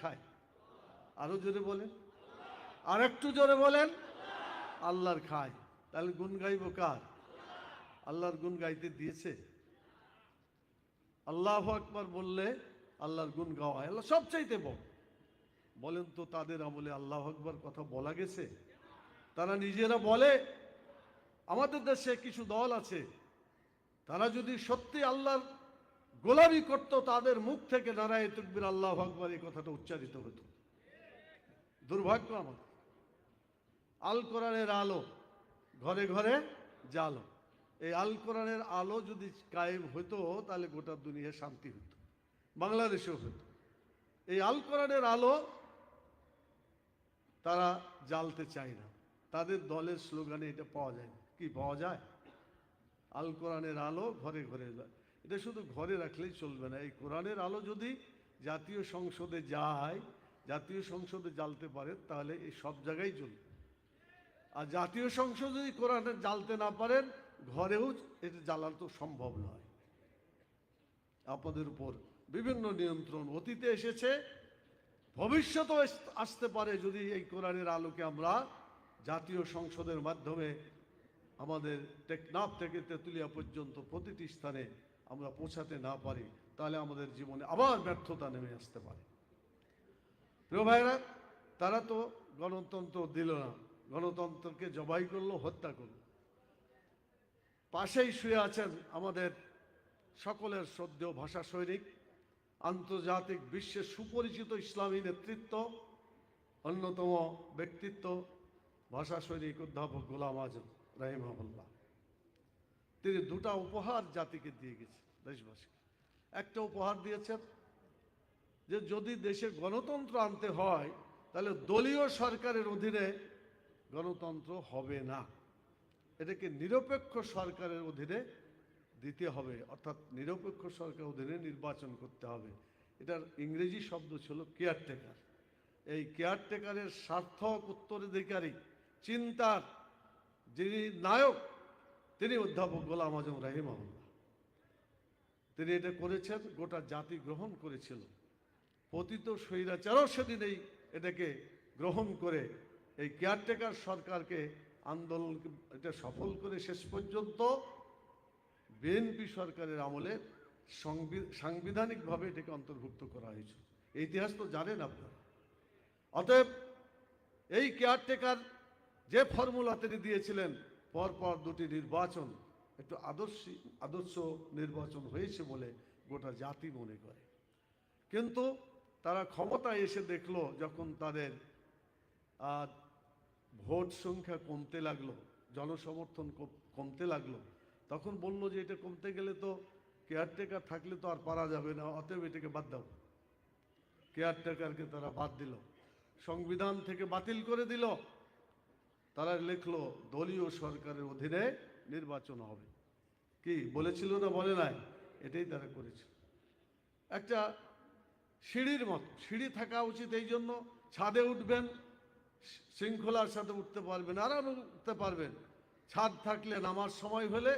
খায়। আরও জোরে বলেন। আর একটু জোরে বলেন, আল্লাহর খায়। তাহলে গুণ গাইব কার? আল্লাহর গুণ গাইতে দিয়েছে। আল্লাহ আকবার বললে আল্লাহর গুণ গাওয়া আল্লাহ সবচাইতে বল বলেন তো তাদের আমলে আল্লাহ আকবার কথা বলা গেছে? তারা নিজেরা বলে, আমাদের দেশে কিছু দল আছে, তারা যদি সত্যি আল্লাহর গোলামি করত, তাদের মুখ থেকে নারায় তকবির আল্লাহ আকবার এই কথাটা উচ্চারিত হতো। দুর্ভাগ্য আমার আল কোরআনের আলো ঘরে ঘরে জালো এই আল কোরআনের আলো যদি কায়েম হতো, তাহলে গোটা দুনিয়া শান্তি হতো, বাংলাদেশেও হতো। এই আল কোরআনের আলো তারা জ্বালতে চায় না। তাদের দলের স্লোগানে এটা পাওয়া যায় না। কি, পাওয়া যায়? আল কোরআনের আলো ঘরে ঘরে যায় এটা শুধু ঘরে রাখলেই চলবে না। এই কোরআনের আলো যদি জাতীয় সংসদে যায়, জাতীয় সংসদে জ্বালতে পারে, তাহলে এই সব জায়গায় চলবে। আর জাতীয় সংসদ যদি কোরআনে জ্বালতে না পারেন, ঘরেও এটা জ্বালানো তো সম্ভব নয়। আপনাদের উপর বিভিন্ন নিয়ন্ত্রণ অতীতে এসেছে, ভবিষ্যতেও আসতে পারে যদি এই কোরআনের আলোকে আমরা জাতীয় সংসদের মাধ্যমে আমাদের টেকনাফ থেকে তেঁতুলিয়া পর্যন্ত প্রতিটি স্থানে আমরা পৌঁছাতে না পারি, তাহলে আমাদের জীবনে আবার ব্যর্থতা নেমে আসতে পারে। প্রিয় ভাইরা তারা তো গণতন্ত্র দিল না, গণতন্ত্রকে জবাই করল, হত্যা করল। পাশেই শুয়ে আছেন আমাদের সকলের শ্রদ্ধেয় ভাষা সৈনিক, আন্তর্জাতিক বিশ্বের সুপরিচিত ইসলামী নেতৃত্ব, অন্যতম ব্যক্তিত্ব, ভাষা সৈনিক অধ্যাপক গোলাম আজম রাহিমাহুল্লাহ। তিনি দুটা উপহার জাতিকে দিয়ে গেছেন দেশবাসীকে। একটা উপহার দিয়েছেন যে যদি দেশে গণতন্ত্র আনতে হয়, তাহলে দলীয় সরকারের অধীনে গণতন্ত্র হবে না। এটাকে নিরপেক্ষ সরকারের অধীনে দিতে হবে, অর্থাৎ নিরপেক্ষ সরকারের অধীনে নির্বাচন করতে হবে। এটার ইংরেজি শব্দ ছিল কেয়ারটেকার। এই কেয়ারটেকারের সার্থক উত্তরাধিকারী, চিন্তার যিনি নায়ক তিনি অধ্যাপক গোলাম আজম রাহিমাহুল্লাহ। তিনি এটা করেছেন, গোটা জাতি গ্রহণ করেছিল। পতিত স্বৈরাচারও সেদিন এটাকে গ্রহণ করে এই কেয়ারটেকার সরকারকে আন্দোলন এটা সফল করে শেষ পর্যন্ত বিএনপি সরকারের আমলে সংবি- সাংবিধানিকভাবে এটাকে অন্তর্ভুক্ত করা হয়েছে। ইতিহাস তো জানেন আপনারা। অতএব এই কেয়ারটেকার যে ফর্মুলা তিনি দিয়েছিলেন পরপর দুটি নির্বাচন একটু আদর্শ আদর্শ নির্বাচন হয়েছে বলে গোটা জাতি মনে করে। কিন্তু তারা ক্ষমতায় এসে দেখল যখন তাদের ভোট সংখ্যা কমতে লাগল, জনসমর্থন কম- কমতে লাগল, তখন বলল যে এটা কমতে গেলে তো কেয়ারটেকার থাকলে তো আর পারা যাবে না, অতএব এটাকে বাদ দাও। কেয়ারটেকারকে তারা বাদ দিল, সংবিধান থেকে বাতিল করে দিল তারা লিখলো, দলীয় সরকারের অধীনে নির্বাচন হবে। কি, বলেছিল না বলে নাই? এটাই তারা করেছে একটা সিঁড়ির মতো, সিঁড়ি থাকা উচিত এই জন্য। ছাদে উঠবেন, শৃঙ্খলার সাথে উঠতে পারবেন, আরামে উঠতে পারবেন। ছাদ থাকলে নামার সময় হলে,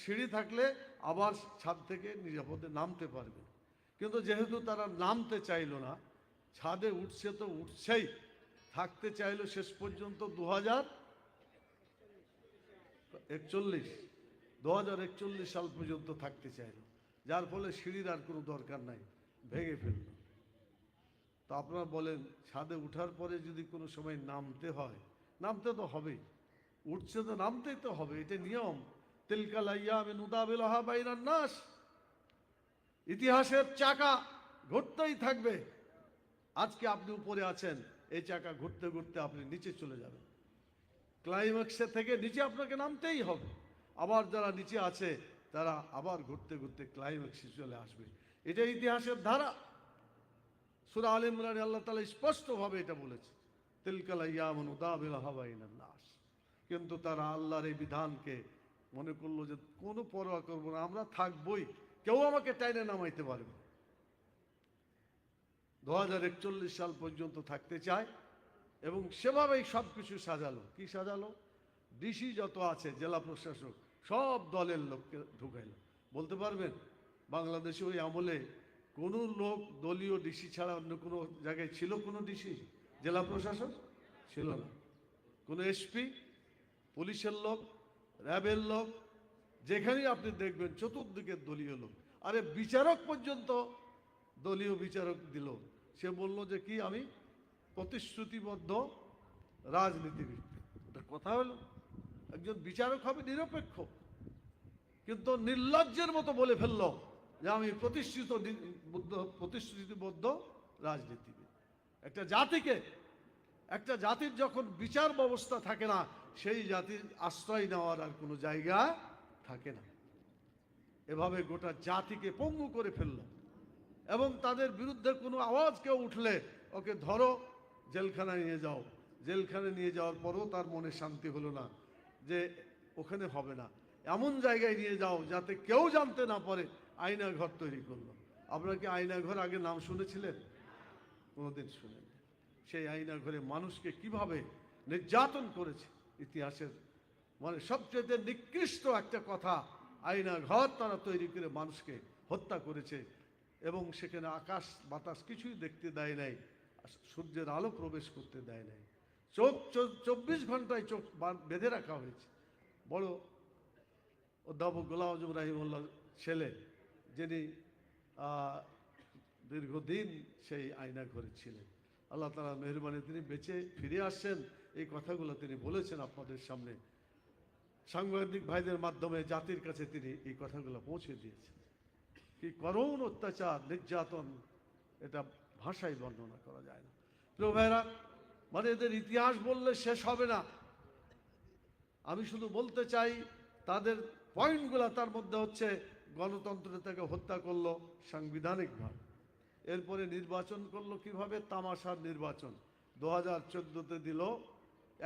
সিঁড়ি থাকলে আবার ছাদ থেকে নিরাপদে নামতে পারবেন। কিন্তু যেহেতু তারা নামতে চাইলো না, ছাদে উঠছে তো উঠছেই। থাকতে চাইলো শেষ পর্যন্ত দু হাজার একচল্লিশ দু হাজার একচল্লিশ সাল পর্যন্ত থাকতে চাইলো। যার ফলে সিঁড়ির আর কোনো দরকার নাই, ভেঙে ফেলল। তো আপনারা বলেন, ছাদে উঠার পরে যদি কোনো সময় নামতে হয়, নামতে তো হবেই। উঠছে তো নামতেই তো হবে, এটা নিয়ম। তিলকাল আইয়ামে নুদাবিলহা বাইরান নাস। ইতিহাসের চাকা ঘটতেই থাকবে। আজকে আপনি উপরে আছেন। এই চাকা ঘুরতে ঘুরতে আপনি নিচে চলে যাবেন। ক্লাইম্যাক্সের থেকে নিচে আপনাকে নামতেই হবে। আবার যারা নিচে আছে, তারা আবার ঘুরতে ঘুরতে ক্লাইম্যাক্সে চলে আসবে। এটা ইতিহাসের ধারা। সুরা আল ইমরান আল্লাহ তালা স্পষ্টভাবে এটা বলেছে তিলকাল ইয়ামন উদাবিল কিন্তু তারা আল্লাহর এই বিধানকে মনে করল যে কোনো পরোয়া করব না, আমরা থাকবই। কেউ আমাকে টাইনে নামাইতে পারবে। দু হাজার একচল্লিশ সাল পর্যন্ত থাকতে চায় এবং সেভাবেই সব কিছু সাজালো। কি সাজালো? ডিসি যত আছে, জেলা প্রশাসক, সব দলের লোককে ঢুকাইলো। বলতে পারবেন, বাংলাদেশে ওই আমলে কোনো লোক দলীয় ডিসি ছাড়া অন্য কোনো জায়গায় ছিল কোনো ডিসি জেলা প্রশাসক? ছিল না। কোনো এসপি পুলিশের লোক, র্যাবের লোক, যেখানেই আপনি দেখবেন, চতুর্দিকে দলীয় লোক। আরে বিচারক পর্যন্ত দলীয় বিচারক দিল। সে বলল যে কি আমি প্রতিশ্রুতিবদ্ধ রাজনীতিবিদ। এটা কথা হলো, একজন বিচারক হবে নিরপেক্ষ, কিন্তু নির্লজ্জের মতো বলে ফেলল যে আমি প্রতিষ্ঠিত প্রতিশ্রুতিবদ্ধ রাজনীতিবিদ। একটা জাতিকে, একটা জাতির যখন বিচার ব্যবস্থা থাকে না, সেই জাতির আশ্রয় নেওয়ার আর কোনো জায়গা থাকে না। এভাবে গোটা জাতিকে পঙ্গু করে ফেলল। এবং তাদের বিরুদ্ধে কোনো আওয়াজ কেউ উঠলে, ওকে ধরো, জেলখানায় নিয়ে যাও। জেলখানায় নিয়ে যাওয়ার পরও তার মনে শান্তি হলো না, যে ওখানে হবে না। এমন জায়গায় নিয়ে যাও যাতে কেউ জানতে না পারে আয়না ঘর তৈরি করল। আপনারা কি আয়না ঘর আগে নাম শুনেছিলেন? কোনোদিন শুনেন সেই আয়না ঘরে মানুষকে কীভাবে নির্যাতন করেছে ইতিহাসের মানে সবচেয়ে নিকৃষ্ট একটা কথা আয়না ঘর তারা তৈরি করে মানুষকে হত্যা করেছে। এবং সেখানে আকাশ, বাতাস কিছুই দেখতে দেয় নাই, সূর্যের আলো প্রবেশ করতে দেয় নাই। চোখ চব্বিশ ঘন্টায় চোখ বেঁধে রাখা হয়েছে। বড় অধ্যাপক গোলাম আজম রাহিমুল্লাহ ছেলে, যিনি দীর্ঘদিন সেই আয়না ছিলেন আল্লাহ তালা মেহরবানি তিনি বেঁচে ফিরে আসছেন। এই কথাগুলো তিনি বলেছেন আপনাদের সামনে। সাংবাদিক ভাইদের মাধ্যমে জাতির কাছে তিনি এই কথাগুলো পৌঁছে দিয়েছেন। কি করুণ অত্যাচার, নির্যাতন, এটা ভাষায় বর্ণনা করা যায় না। প্রিয় ভাইরা মানে এদের ইতিহাস বললে শেষ হবে না। আমি শুধু বলতে চাই, তাদের পয়েন্টগুলো তার মধ্যে হচ্ছে, গণতন্ত্র তাকে হত্যা করল সাংবিধানিকভাবে। এরপরে নির্বাচন করল কীভাবে? তামাশার নির্বাচন। দু হাজার চোদ্দোতে দিল,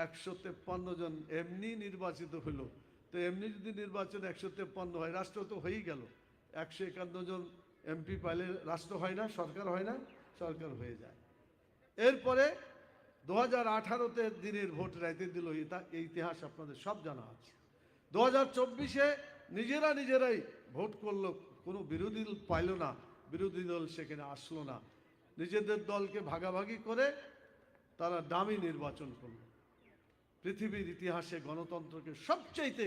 একশো তেপ্পান্ন জন এমনি নির্বাচিত হলো। তো এমনি যদি নির্বাচন একশো তেপ্পান্ন হয়, রাষ্ট্র তো হয়েই গেল। একশো একান্ন জন এমপি পাইলে রাষ্ট্র হয় না, সরকার হয় না, সরকার হয়ে যায়। এরপরে দু হাজার আঠারোতে দিনের ভোট রাইতে দিল এই ইতিহাস আপনাদের সব জানা আছে। দু হাজার চব্বিশে নিজেরা নিজেরাই ভোট করল, কোনো বিরোধী দল পাইল না, বিরোধী দল সেখানে আসলো না। নিজেদের দলকে ভাগাভাগি করে তারা দামি নির্বাচন করল। পৃথিবীর ইতিহাসে গণতন্ত্রকে সবচাইতে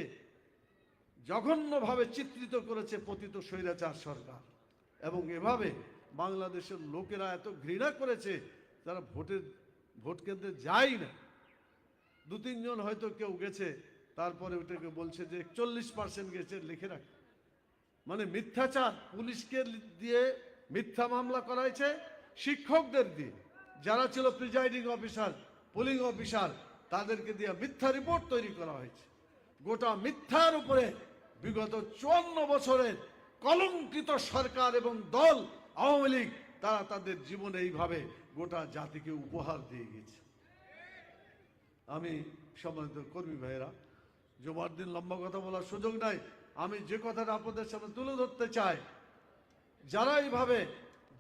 জঘন্যভাবে চিত্রিত করেছে পতিত স্বৈরাচার সরকার। এবং এভাবে বাংলাদেশের লোকেরা এত ঘৃণা করেছে, তারা ভোটের, ভোট কেন্দ্রে যায় না। দু তিনজন হয়তো কেউ গেছে, তারপরে ওটাকে বলছে যে চল্লিশ পার্সেন্ট গেছে, লিখে রাখ। মানে মিথ্যাচার পুলিশকে দিয়ে মিথ্যা মামলা করাইছে শিক্ষকদের দিয়ে। যারা ছিল প্রিজাইডিং অফিসার, পুলিং অফিসার, তাদেরকে দিয়ে মিথ্যা রিপোর্ট তৈরি করা হয়েছে। গোটা মিথ্যার উপরে বিগত চুয়ান্ন বছরের কলঙ্কিত সরকার এবং দল, আওয়ামী লীগ, তারা তাদের জীবনে এইভাবে গোটা জাতিকে উপহার দিয়ে গেছে। আমি সম্মানিত কর্মী ভাইয়েরা, জমার দিন লম্বা কথা বলার সুযোগ নাই। আমি যে কথাটা আপনাদের সামনে তুলে ধরতে চাই, যারা এইভাবে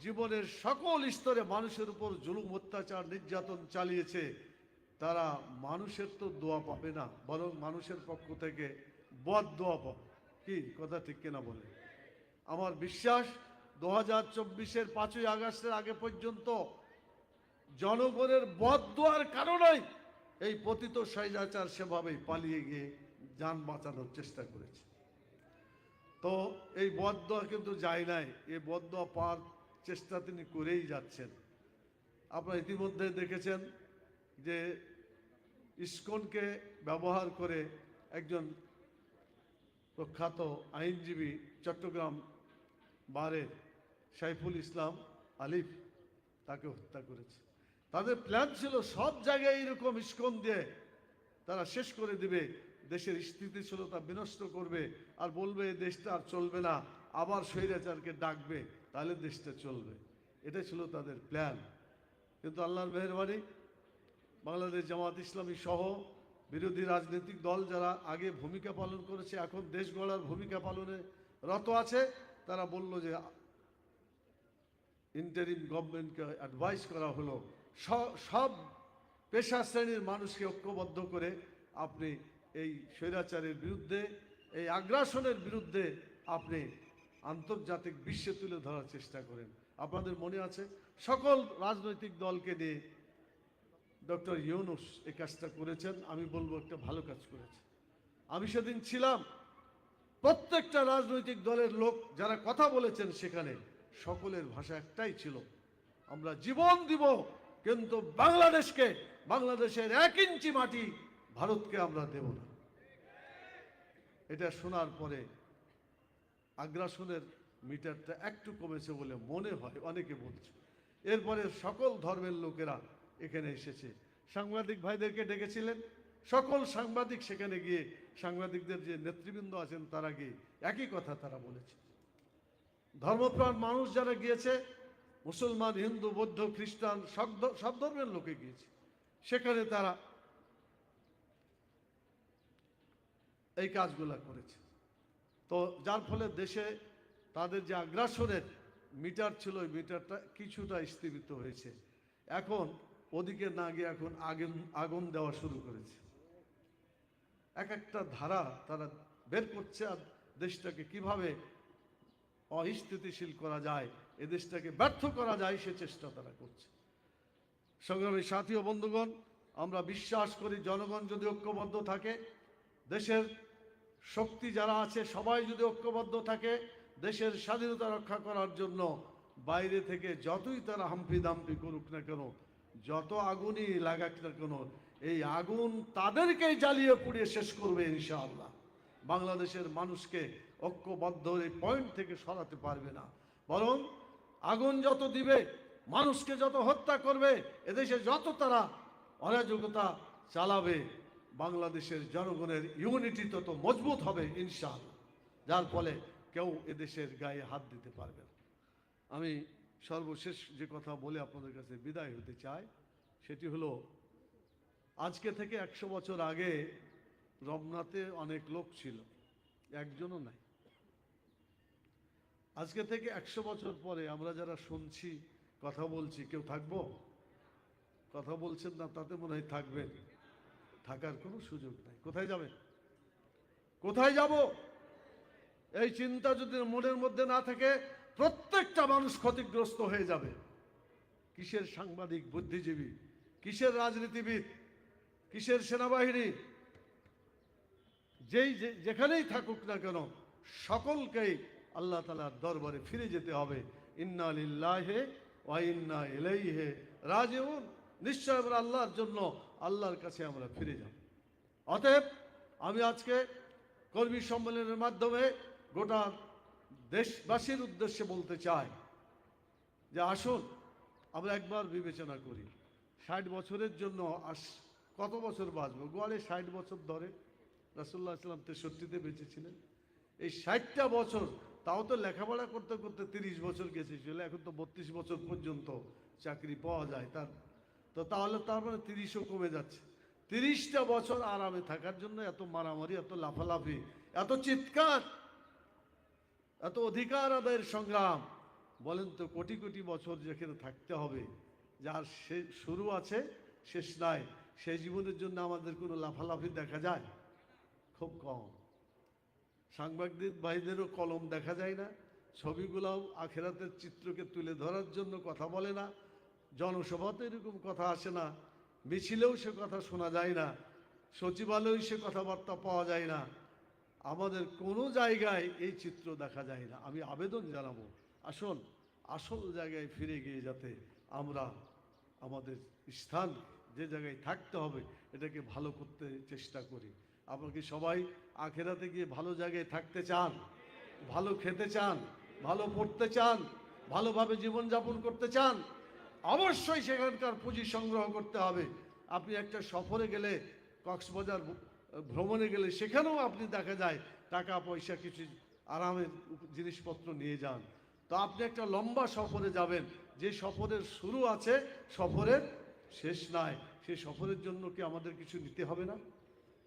জীবনের সকল স্তরে মানুষের উপর জুলুম, অত্যাচার, নির্যাতন চালিয়েছে তারা মানুষের তো দোয়া পাবে না, বরং মানুষের পক্ষ থেকে বদ দোয়া পাবে। কি কথা ঠিক কিনা বলে? আমার বিশ্বাস দু হাজার চব্বিশের পাঁচই আগস্টের আগে পর্যন্ত জনগণের বদ দোয়ার কারণেই এই পতিত স্বৈরাচার সেভাবেই পালিয়ে গিয়ে যান বাঁচানোর চেষ্টা করেছে। তো এই বদয়া কিন্তু যায় নাই এই বদয়া পাওয়ার চেষ্টা তিনি করেই যাচ্ছেন। আপনারা ইতিমধ্যে দেখেছেন যে ইস্কনকে ব্যবহার করে একজন প্রখ্যাত আইনজীবী চট্টগ্রাম বারের সাইফুল ইসলাম আলিফ তাকে হত্যা করেছে। তাদের প্ল্যান ছিল সব জায়গায় এরকম ইস্কন দিয়ে তারা শেষ করে দিবে, দেশের স্থিতিশীলতা বিনষ্ট করবে আর বলবে এই দেশটা আর চলবে না, আবার স্বৈরাচারকে ডাকবে, তাহলে দেশটা চলবে। এটা ছিল তাদের প্ল্যান কিন্তু আল্লাহর মেহরবানি বাংলাদেশ জামাত ইসলামী সহ বিরোধী রাজনৈতিক দল যারা আগে ভূমিকা পালন করেছে, এখন দেশ গড়ার ভূমিকা পালনে রত আছে, তারা বলল যে ইন্টারিম গভর্নমেন্টকে অ্যাডভাইস করা হলো সব পেশা শ্রেণির মানুষকে ঐক্যবদ্ধ করে আপনি এই স্বৈরাচারের বিরুদ্ধে, এই আগ্রাসনের বিরুদ্ধে আপনি আন্তর্জাতিক বিশ্বে তুলে ধরার চেষ্টা করেন। আপনাদের মনে আছে? সকল রাজনৈতিক দলকে নিয়ে ডক্টর ইউনুস এই কাজটা করেছেন, আমি বলব একটা ভালো কাজ করেছে আমি সেদিন ছিলাম, প্রত্যেকটা রাজনৈতিক দলের লোক যারা কথা বলেছেন সেখানে, সকলের ভাষা একটাই ছিল, আমরা জীবন দিব, কিন্তু বাংলাদেশকে, বাংলাদেশের এক ইঞ্চি মাটি ভারতকে আমরা দেব না। এটা শোনার পরে আগ্রাসনের মিটারটা একটু কমেছে বলে মনে হয়, অনেকে বলছে। এরপরে সকল ধর্মের লোকেরা এখানে এসেছে। সাংবাদিক ভাইদেরকে ডেকেছিলেন। সকল সাংবাদিক সেখানে গিয়ে সাংবাদিকদের যে নেতৃবৃন্দ আছেন, তারা গিয়ে একই কথা তারা বলেছে। ধর্মপ্রাণ মানুষ যারা গিয়েছে, মুসলমান, হিন্দু, বৌদ্ধ, খ্রিস্টান, সব ধর্মের লোকে গিয়েছে। সেখানে তারা এই কাজগুলা করেছে। তো যার ফলে দেশে তাদের যে আগ্রাসনের মিটার ছিল, ওই মিটারটা কিছুটা স্থিমিত হয়েছে। এখন ওদিকে না গিয়ে এখন আগুন আগুন দেওয়া শুরু করেছে। এক একটা ধারা তারা বের করছে আর দেশটাকে কীভাবে অস্থিতিশীল করা যায়, এ দেশটাকে ব্যর্থ করা যায় সে চেষ্টা তারা করছে। সংগ্রামী সাথী ও বন্ধুগণ, আমরা বিশ্বাস করি জনগণ যদি ঐক্যবদ্ধ থাকে, দেশের শক্তি যারা আছে সবাই যদি ঐক্যবদ্ধ থাকে, দেশের স্বাধীনতা রক্ষা করার জন্য বাইরে থেকে যতই তারা হাম্পি দাম্পি করুক না কেন যত আগুনই লাগাক না কেন, এই আগুন তাদেরকেই জ্বালিয়ে পুড়িয়ে শেষ করবে ইনশাআল্লাহ। বাংলাদেশের মানুষকে ঐক্যবদ্ধ এই পয়েন্ট থেকে সরাতে পারবে না। বরং আগুন যত দিবে, মানুষকে যত হত্যা করবে, এদেশে যত তারা অরাজকতা চালাবে, বাংলাদেশের জনগণের ইউনিটি তত মজবুত হবে ইনশাআল্লাহ। যার ফলে কেউ এদেশের গায়ে হাত দিতে পারবে না। আমি সর্বশেষ যে কথা বলে আপনাদের কাছে বিদায় হতে চাই, সেটি হলো, আজকে থেকে একশো বছর আগে রমনাতে অনেক লোক ছিল, একজনও নাই। আজকে থেকে একশো বছর পরে আমরা যারা শুনছি, কথা বলছি, কেউ থাকব? কথা বলছেন না, তাতে মনে হয় থাকবেন। থাকার কোনো সুযোগ নাই। কোথায় যাবেন কোথায় যাব? এই চিন্তা যদি মনের মধ্যে না থাকে প্রত্যেকটা মানুষ ক্ষতিগ্রস্ত হয়ে যাবে। কিসের সাংবাদিক, বুদ্ধিজীবী? কিসের রাজনীতিবিদ? কিসের সেনাবাহিনী? যেই যেখানেই থাকুক না কেন, সকলকেই আল্লাহ তালার দরবারে ফিরে যেতে হবে। ইন্না লিল্লাহে ওয়া ইন্না ইলাইহে রাজিউন। নিশ্চয় আমরা আল্লাহর জন্য আল্লাহর কাছে আমরা ফিরে যাব। অতএব আমি আজকে কর্মী সম্মেলনের মাধ্যমে গোটা দেশবাসীর উদ্দেশ্যে বলতে চাই যে আসুন, আমরা একবার বিবেচনা করি, ষাট বছরের জন্য আস, কত বছর বাঁচবো? গোয়ালে ষাট বছর ধরে রাসুল্লাহ ইসলাম তেষট্টিতে বেঁচেছিলেন। এই ষাটটা বছর, তাও তো লেখাপড়া করতে করতে তিরিশ বছর গেছিল এখন তো বত্রিশ বছর পর্যন্ত চাকরি পাওয়া যায় তার। তো তাহলে তার মানে তিরিশও কমে যাচ্ছে। তিরিশটা বছর আরামে থাকার জন্য এত মারামারি, এত লাফালাফি, এত চিৎকার এত অধিকার আদায়ের সংগ্রাম। বলেন তো, কোটি কোটি বছর যেখানে থাকতে হবে, যার সে শুরু আছে, শেষ নাই সেই জীবনের জন্য আমাদের কোনো লাফালাফি দেখা যায়? খুব কম। সাংবাদিক ভাইদেরও কলম দেখা যায় না, ছবিগুলাও আখেরাতের চিত্রকে তুলে ধরার জন্য কথা বলে না, জনসভাতে এরকম কথা আসে না, মিছিলেও সে কথা শোনা যায় না, সচিবালয়েও সে কথাবার্তা পাওয়া যায় না। আমাদের কোনো জায়গায় এই চিত্র দেখা যায় না। আমি আবেদন জানাব, আসুন, আসল জায়গায় ফিরে গিয়ে যাতে আমরা আমাদের স্থান যে জায়গায় থাকতে হবে, এটাকে ভালো করতে চেষ্টা করি। আপনারা কি সবাই আখেরাতে গিয়ে ভালো জায়গায় থাকতে চান? ভালো খেতে চান? ভালো পড়তে চান? ভালোভাবে জীবনযাপন করতে চান? অবশ্যই সেখানকার পুঁজি সংগ্রহ করতে হবে। আপনি একটা সফরে গেলে কক্সবাজার ভ্রমণে গেলে সেখানেও আপনি দেখা যায় টাকা, পয়সা, কিছু আরামের জিনিসপত্র নিয়ে যান। তো আপনি একটা লম্বা সফরে যাবেন। যে সফরের শুরু আছে, সফরের শেষ নাই। সেই সফরের জন্য কি আমাদের কিছু নিতে হবে না?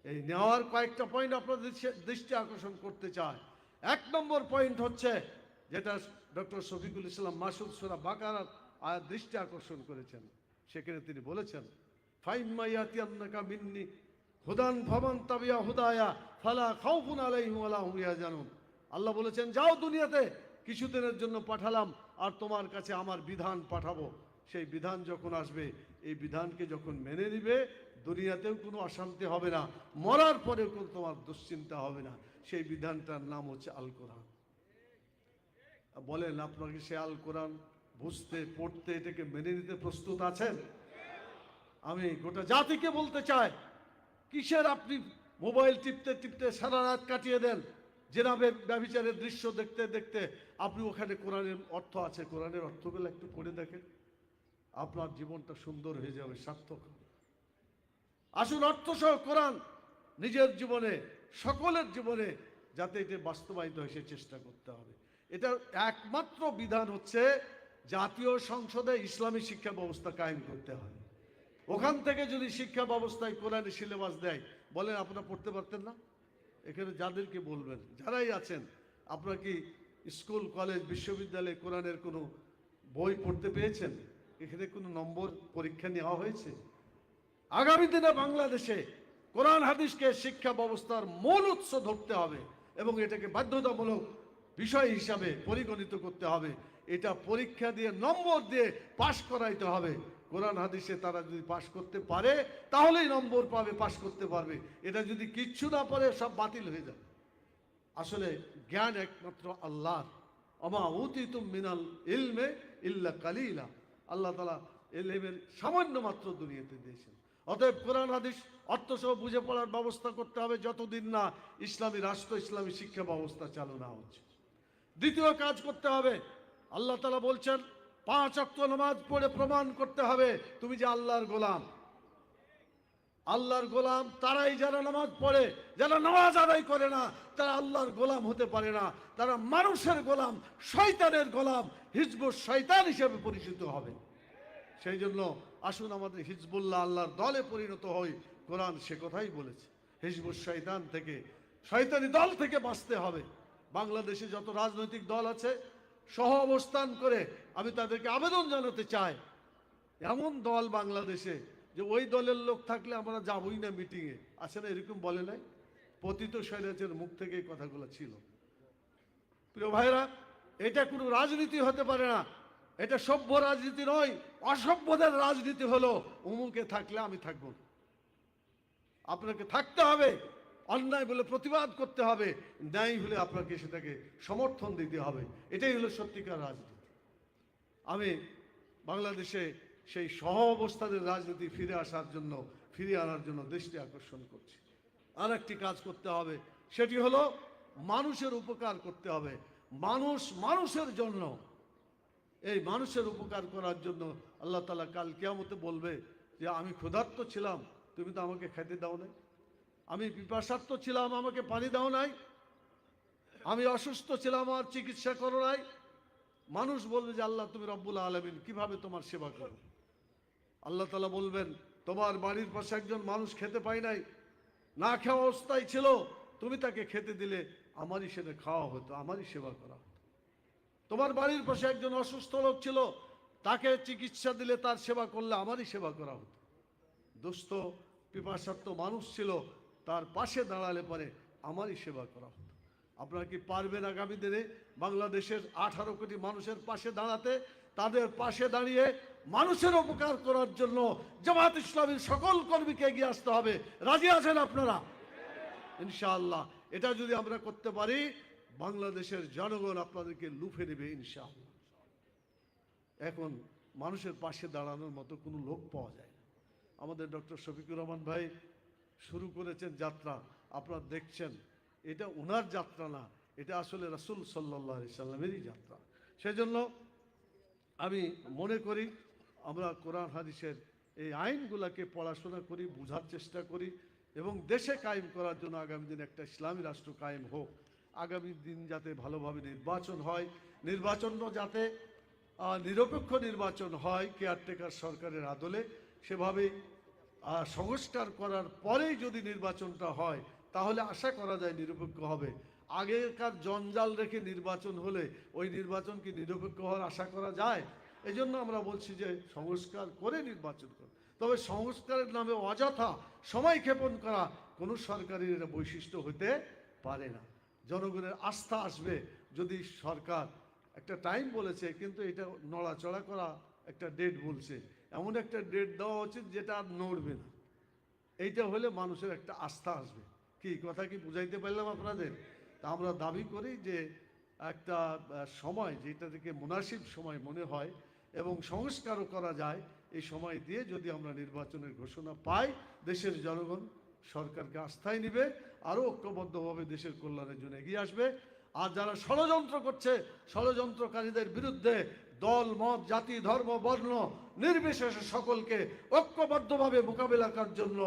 এই নেওয়ার কয়েকটা পয়েন্ট আপনাদের দৃষ্টি- আকর্ষণ করতে চায় এক নম্বর পয়েন্ট হচ্ছে যেটা ডক্টর শফিকুল ইসলাম মাসুদ সোরা বাকার দৃষ্টি আকর্ষণ করেছেন। সেখানে তিনি বলেছেন ফাইন মাইয়াতি আন্নাকা মিন্নি হুদান ফমান তাবিয়া হুদায়া, ফালা খাউফুন আলাইহিম ওয়ালা হুম ইয়াহজানুন। আল্লাহ বলেছেন, যাও দুনিয়াতে, কিছুদিনের জন্য পাঠালাম আর তোমার কাছে আমার বিধান পাঠাবো। সেই বিধান যখন আসবে, এই বিধানকে যখন মেনে নিবে, দুনিয়াতেও কোনো অশান্তি হবে না, মরার পরেও কোনো তোমার দুশ্চিন্তা হবে না। সেই বিধানটার নাম হচ্ছে আল কোরআন। বলেন, আপনাকে সে আল কোরআন বুঝতে, পড়তে, এটাকে মেনে নিতে প্রস্তুত আছেন? আমি গোটা জাতিকে বলতে চাই কিসের আপনি মোবাইল টিপতে টিপতে সারা রাত কাটিয়ে দেন? জেনাবে ব্যবিচারের দৃশ্য দেখতে দেখতে আপনি ওখানে কোরআনের অর্থ আছে, কোরআনের অর্থগুলো একটু পড়ে দেখেন। আপনার জীবনটা সুন্দর হয়ে যাবে, সার্থক। আসুন, অর্থ সহ কোরআন নিজের জীবনে, সকলের জীবনে, যাতে এটা বাস্তবায়িত হয় চেষ্টা করতে হবে। এটা একমাত্র বিধান হচ্ছে জাতীয় সংসদে ইসলামী শিক্ষা ব্যবস্থা কায়েম করতে হবে ওখান থেকে যদি শিক্ষা ব্যবস্থায় কোরআনের সিলেবাস দেয়, বলেন আপনারা পড়তে পারতেন না? এখানে যাদেরকে বলবেন, যারাই আছেন, আপনারা কি স্কুল, কলেজ, বিশ্ববিদ্যালয়ে কোরআনের কোনো বই পড়তে পেয়েছেন? এখানে কোনো নম্বর পরীক্ষা নেওয়া হয়েছে? আগামী দিনে বাংলাদেশে কোরআন হাদিসকে শিক্ষা ব্যবস্থার মূল উৎস ধরতে হবে এবং এটাকে বাধ্যতামূলক বিষয় হিসাবে পরিগণিত করতে হবে। এটা পরীক্ষা দিয়ে নম্বর দিয়ে পাশ করাইতে হবে। কোরআন হাদিসে তারা যদি পাশ করতে পারে, তাহলেই নম্বর পাবে, পাশ করতে পারবে। এটা যদি কিচ্ছু না পারে, সব বাতিল হয়ে যাবে। আসলে জ্ঞান একমাত্র আল্লাহর। অমা উতিতুম মিনাল ইলমে ইল্লা কালিলা। আল্লাহ তালা এলেমের সামান্য মাত্র দুনিয়াতে দিয়েছেন। অতএব কোরআন, হাদিস, অর্থসহ বুঝে পড়ার ব্যবস্থা করতে হবে। যতদিন না ইসলামী রাষ্ট্র, ইসলামী শিক্ষা ব্যবস্থা চালু না হচ্ছে। দ্বিতীয় কাজ করতে হবে আল্লাহ তালা বলছেন, পাঁচ অক্ত নামাজ পড়ে প্রমাণ করতে হবে তুমি যে আল্লাহর গোলাম। আল্লাহর গোলাম তারাই যারা নামাজ পড়ে, যারা নামাজ আদায় করে না, তারা আল্লাহর গোলাম হতে পারে না। তারা মানুষের গোলাম, শয়তানের গোলাম, হিজবুর শয়তান হিসেবে পরিচিত হবে। সেই জন্য আসুন আমাদের হিজবুল্লাহ আল্লাহর দলে পরিণত হই। কোরআন সে কথাই বলেছে, হিজবুর শয়তান থেকে, শয়তানি দল থেকে বাঁচতে হবে। বাংলাদেশে যত রাজনৈতিক দল আছে সহ অবস্থান করে আমি তাদেরকে আবেদন জানাতে চাই। এমন দল বাংলাদেশে যে ওই দলের লোক থাকলে আমরা যাবই না মিটিংয়ে আছে না এরকম বলে নাই? পতিত শৈলাচের মুখ থেকে এই কথাগুলো ছিল। প্রিয় ভাইরা এটা কোনো রাজনীতি হতে পারে না। এটা সভ্য রাজনীতি নয়, অসভ্যদের রাজনীতি হলো, উমুকে থাকলে আমি থাকব আপনাকে থাকতে হবে। অন্যায় বলে প্রতিবাদ করতে হবে, ন্যায় হলে আপনাকে সেটাকে সমর্থন দিতে হবে। এটাই হলো সত্যিকার রাজনীতি। আমি বাংলাদেশে সেই সহ অবস্থানের রাজনীতি ফিরে আসার জন্য ফিরে আনার জন্য দৃষ্টি আকর্ষণ করছি। আর একটি কাজ করতে হবে, সেটি হলো মানুষের উপকার করতে হবে। মানুষ মানুষের জন্য। এই মানুষের উপকার করার জন্য আল্লাহ তালা কাল কেয়ামতে বলবে যে, আমি ক্ষুধার্ত ছিলাম, তুমি তো আমাকে খেতে দাও নাই আমি পিপাসার্থ ছিলাম, আমাকে পানি দাও নাই। আমি অসুস্থ ছিলাম, আর চিকিৎসা করো নাই। মানুষ বলবে যে, আল্লাহ তুমি রব্বুল আলমিন, কীভাবে তোমার সেবা করো? আল্লাহ তালা বলবেন, তোমার বাড়ির পাশে একজন মানুষ খেতে পায় নাই, না খাওয়া অবস্থায় ছিল, তুমি তাকে খেতে দিলে, আমারই সেটা খাওয়া হতো, আমারই সেবা করা হতো। তোমার বাড়ির পাশে একজন অসুস্থ লোক ছিল, তাকে চিকিৎসা দিলে তার সেবা করলে আমারই সেবা করা হতো। দুস্থ পিপাসার্থ মানুষ ছিল তার পাশে দাঁড়ালে পরে আমারই সেবা করা হতো। আপনারা কি পারবেন আগামী দিনে বাংলাদেশের আঠারো কোটি মানুষের পাশে দাঁড়াতে? তাদের পাশে দাঁড়িয়ে মানুষের উপকার করার জন্য জামাত ইসলামীর সকল কর্মীকে এগিয়ে আসতে হবে। রাজি আছেন আপনারা? ইনশাআল্লাহ। এটা যদি আমরা করতে পারি, বাংলাদেশের জনগণ আপনাদেরকে লুফে নেবে ইনশাআল্লাহ। এখন মানুষের পাশে দাঁড়ানোর মতো কোনো লোক পাওয়া যায় না। আমাদের ডক্টর শফিকুর রহমান ভাই শুরু করেছেন যাত্রা, আপনারা দেখছেন, এটা ওনার যাত্রা না, এটা আসলে রাসুল সাল্লাহ সাল্লামেরই যাত্রা। সেজন্য আমি মনে করি, আমরা কোরআন, হাদিসের এই আইনগুলোকে পড়াশোনা করি, বোঝার চেষ্টা করি এবং দেশে কায়েম করার জন্য আগামী দিন একটা ইসলামী রাষ্ট্র কায়েম হোক। আগামী দিন যাতে ভালোভাবে নির্বাচন হয় নির্বাচনও যাতে নিরপেক্ষ নির্বাচন হয়, কেয়ারটেকার সরকারের আদলে সেভাবে সংস্কার করার পরেই যদি নির্বাচনটা হয়, তাহলে আশা করা যায় নিরপেক্ষ হবে। আগেকার জঞ্জাল রেখে নির্বাচন হলে ওই নির্বাচন কি নিরপেক্ষ হওয়ার আশা করা যায়? এই জন্য আমরা বলছি যে সংস্কার করে নির্বাচন করো তবে সংস্কারের নামে অযথা সময় ক্ষেপণ করা কোনো সরকারের এটা বৈশিষ্ট্য হতে পারে না। জনগণের আস্থা আসবে যদি সরকার, একটা টাইম বলেছে, কিন্তু এটা নড়াচড়া করা একটা ডেট বলছে। এমন একটা ডেট দেওয়া উচিত যেটা আর নড়বে না। এইটা হলে মানুষের একটা আস্থা আসবে। কি, কথা কি বুঝাইতে পারলাম আপনাদের? তা আমরা দাবি করি যে একটা সময় যেটা থেকে মুনাসিব সময় মনে হয় এবং সংস্কারও করা যায়, এই সময় দিয়ে যদি আমরা নির্বাচনের ঘোষণা পাই, দেশের জনগণ সরকারকে আস্থায় নিবে, আরও ঐক্যবদ্ধভাবে দেশের কল্যাণের জন্য এগিয়ে আসবে। আর যারা ষড়যন্ত্র করছে, ষড়যন্ত্রকারীদের বিরুদ্ধে দল, মত, জাতি, ধর্ম, বর্ণ নির্বিশেষে সকলকে ঐক্যবদ্ধভাবে মোকাবিলা করার জন্য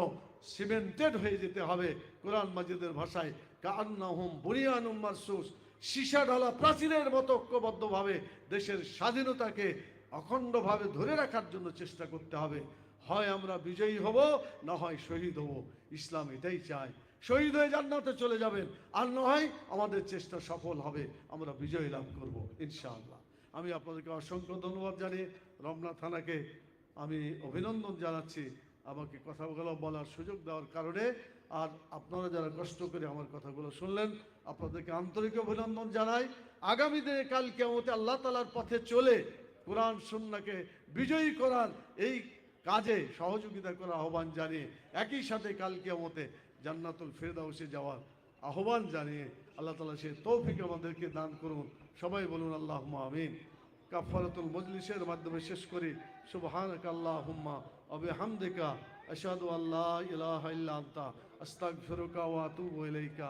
সিমেন্টেড হয়ে যেতে হবে কোরআন মাজিদের ভাষায়। কান্নাহুম বুনিয়ানুম মারসুস। সীসা ঢালা প্রাচীরের মতো ঐক্যবদ্ধভাবে দেশের স্বাধীনতাকে অখণ্ডভাবে ধরে রাখার জন্য চেষ্টা করতে হবে। হয় আমরা বিজয়ী হব, না হয় শহীদ হব। ইসলাম এটাই চায়। শহীদ হয়ে জান্নাতে চলে যাবেন। আর নয় আমাদের চেষ্টা সফল হবে। আমরা বিজয় লাভ করব, ইনশাআল্লাহ। আমি আপনাদেরকে অসংখ্য ধন্যবাদ জানিয়ে রমনা থানাকে আমি অভিনন্দন জানাচ্ছি। আমাকে কথাগুলো বলার সুযোগ দেওয়ার কারণে আর আপনারা যারা কষ্ট করে আমার কথাগুলো শুনলেন, আপনাদেরকে আন্তরিক অভিনন্দন জানাই। আগামী দিনে কাল কেমতে আল্লাহ তালার পথে চলে কোরআন সুন্নাকে বিজয়ী করার এই কাজে সহযোগিতা করার আহ্বান জানিয়ে, একই সাথে কাল কেমতে জান্নাতুল ফেরদাউসে যাওয়ার আহ্বান জানিয়ে আল্লাহ তালা সে তৌফিক আমাদেরকে দান করুন। সবাই বলুন আল্লাহ আমিন। কাফারাতুল মজলিসের মাধ্যমে শেষ করি। সুবহানাক আল্লাহুম্মা ওয়া বিহামদিকা। আশহাদু আল্লা ইলাহা ইল্লা আনতা। আস্তাগফিরুকা ওয়া আতুবু ইলাইকা।